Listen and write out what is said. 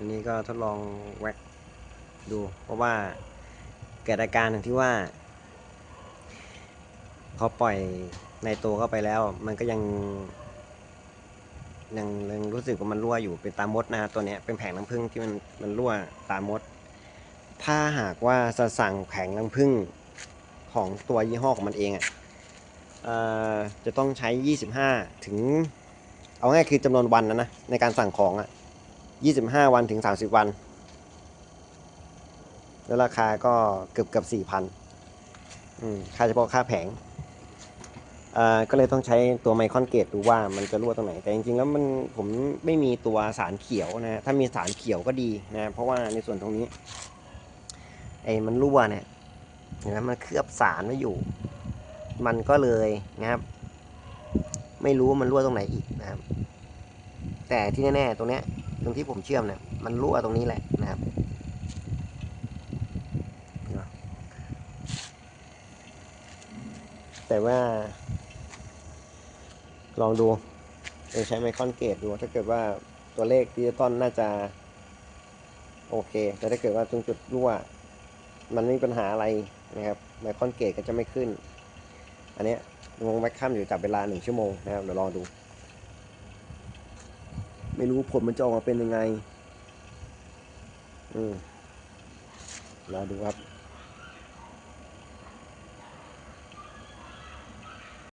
อันนี้ก็ทดลองแว็กดู เพราะว่าเกิดอาการถึงที่ว่า พอปล่อยในตัวเข้าไปแล้ว มันก็ยังยังยังรู้สึกว่ามันรั่วอยู่เป็นตามมดนะตัวนี้เป็นแผงน้ำผึ้งที่มันมันรั่วตามมด ถ้าหากว่าจะสั่งแผงน้ำผึ้งของตัวยี่ห้อของมันเองอะ่ะจะต้องใช้ 25 ถึง เอาง่ายคือจำนวนวันนะนะในการสั่งของอะ่ะ 25 วันถึง 30 วัน แล้วราคาก็เกือบเกือบ4,000อืมค่าเฉพาะค่าแผงก็เลยต้องใช้ตัวไมคอนเกตดูว่ามันจะรั่วตรงไหน แต่จริงๆแล้วมันผมไม่มีตัวสารเขียวนะถ้ามีสารเขียวก็ดีนะเพราะว่าในส่วนตรงนี้ไอ้มันรั่วเนี่ยเห็นไหมมันเคลือบสารไว้อยู่ มันก็เลยนะครับ ไม่รู้ว่ามันรั่วตรงไหนอีกนะครับแต่ที่แน่ๆตรงเนี้ย รงที่ผมเชื่อมเนี่ยมันรั่วตรงนี้แหละนะครับแต่ว่า ลองดูเออใช้ไมคอนเกตดู ถ้าเกิดว่าตัวเลขดิจิตอลน่าจะ โอเค แต่ถ้าเกิดว่าตรงจุดรั่ว มันไม่มีปัญหาอะไรนะครับไมคอนเกตก็จะไม่ขึ้น อันเนี้ยวงแบ็คคัมอยู่จับเวลาหนึ่งชั่วโมงนะครับเดี๋ยวรองดู ไม่รู้ผลมันจะออกมาเป็นยังไง อืมรอดูครับ